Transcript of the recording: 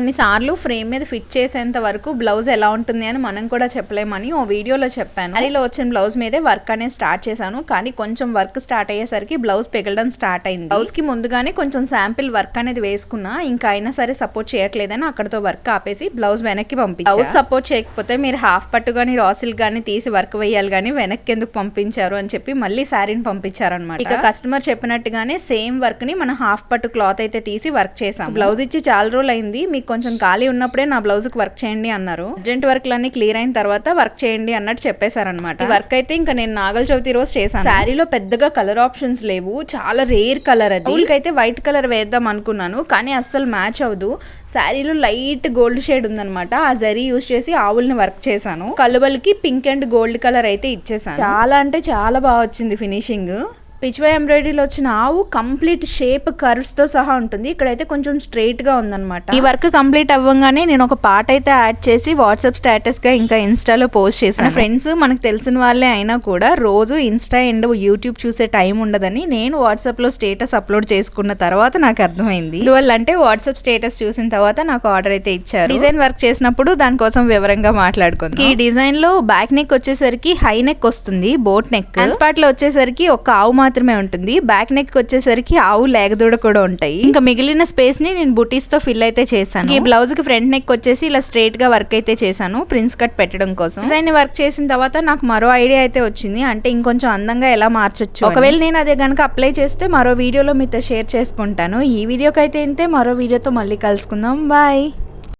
కొన్నిసార్లు ఫ్రేమ్ మీద ఫిట్ చేసేంత వరకు బ్లౌజ్ ఎలా ఉంటుంది అని మనం కూడా చెప్పలేమని ఓ వీడియోలో చెప్పాను. అరిలో వచ్చిన బ్లౌజ్ మీదే వర్క్ అనేది స్టార్ట్ చేశాను. కానీ కొంచెం వర్క్ స్టార్ట్ అయ్యేసరికి బ్లౌజ్ పెగలడం స్టార్ట్ అయింది. బ్లౌజ్కి ముందుగానే కొంచెం శాంపిల్ వర్క్ అనేది వేసుకున్నా ఇంకా అయినా సరే సపోర్ట్ చేయట్లేదని అక్కడతో వర్క్ ఆపేసి బ్లౌజ్ వెనక్కి పంపించాను బ్లౌజ్ సపోర్ట్ చేయకపోతే మీరు హాఫ్ పట్టు గానీ రాసిల్ గానీ తీసి వర్క్ వేయాలి గానీ వెనక్కి ఎందుకు పంపించారు అని చెప్పి మళ్ళీ శారీని పంపించారనమాట ఇక కస్టమర్ చెప్పినట్టుగానే సేమ్ వర్క్ని మనం హాఫ్ పట్టు క్లాత్ అయితే తీసి వర్క్ చేసాం బ్లౌజ్ ఇచ్చి చాలా రోజులు అయింది మీకు కొంచెం ఖాళీ ఉన్నప్పుడే నా బ్లౌజ్కి వర్క్ చేయండి అన్నారు. అర్జెంట్ వర్క్ అన్ని క్లియర్ అయిన తర్వాత వర్క్ చేయండి అన్నట్టు చెప్పేశారనమాట వర్క్ అయితే ఇంకా నేను నాగల చవితి రోజు చేశాను. శారీలో పెద్దగా కలర్ ఆప్షన్స్ లేవు. చాలా రేర్ కలర్ అది. అయితే వైట్ కలర్ వేద్దాం అనుకున్నాను కానీ అస్సలు మ్యాచ్ అవ్వదు. శారీలో లైట్ గోల్డ్ షేడ్ ఉందన్నమాట. ఆ జరీ యూస్ చేసి ఆవుల్ని వర్క్ చేశాను. కలువలకి పింక్ అండ్ గోల్డ్ కలర్ అయితే ఇచ్చేసాను చాలా అంటే చాలా బాగా వచ్చింది ఫినిషింగ్. పిచ్వై ఎంబ్రాయిడరీలో వచ్చిన ఆవు కంప్లీట్ షేప్ కర్వ్స్తో సహా ఉంటుంది. ఇక్కడైతే కొంచెం స్ట్రైట్గా ఉందన్నమాట. ఈ వర్క్ కంప్లీట్ అవ్వగానే నేను ఒక పాట అయితే యాడ్ చేసి వాట్సాప్ స్టేటస్గా ఇంకా ఇన్స్టాలో పోస్ట్ చేశాను. ఫ్రెండ్స్ మనకు తెలిసిన వాళ్ళే అయినా కూడా రోజు ఇన్స్టా అండ్ యూట్యూబ్ చూసే టైం ఉండదని నేను వాట్సాప్లో స్టేటస్ అప్లోడ్ చేసుకున్న తర్వాత నాకు అర్థమైంది. అందువల్ల అంటే వాట్సాప్ స్టేటస్ చూసిన తర్వాత నాకు ఆర్డర్ అయితే ఇచ్చారు. డిజైన్ వర్క్ చేసినప్పుడు దానికోసం వివరంగా మాట్లాడుకుందాం. ఈ డిజైన్లో బ్యాక్ నెక్ వచ్చేసరికి హై నెక్ వస్తుంది బోట్ నెక్ పార్ట్లో వచ్చేసరికి ఒక ఆవు మాత్రమే ఉంటుంది. బ్యాక్ నెక్ వచ్చేసరికి ఆవు లేగదూడ కూడా ఉంటాయి. ఇంకా మిగిలిన స్పేస్ని నేను బుటీస్తో ఫిల్ అయితే చేశాను. ఈ బ్లౌజ్కి ఫ్రంట్ నెక్ వచ్చేసి ఇలా స్ట్రైట్గా వర్క్ అయితే చేశాను. ప్రిన్స్ కట్ పెట్టడం కోసం. డిజైన్ వర్క్ చేసిన తర్వాత నాకు మరో ఐడియా అయితే వచ్చింది. అంటే ఇంకొంచెం అందంగా ఎలా మార్చొచ్చు ఒకవేళ నేను అదే గనుక అప్లై చేస్తే మరో వీడియోలో మీతో షేర్ చేసుకుంటాను. ఈ వీడియోకి అయితే ఇంతే. మరో వీడియోతో మళ్ళీ కలుసుకుందాం. బాయ్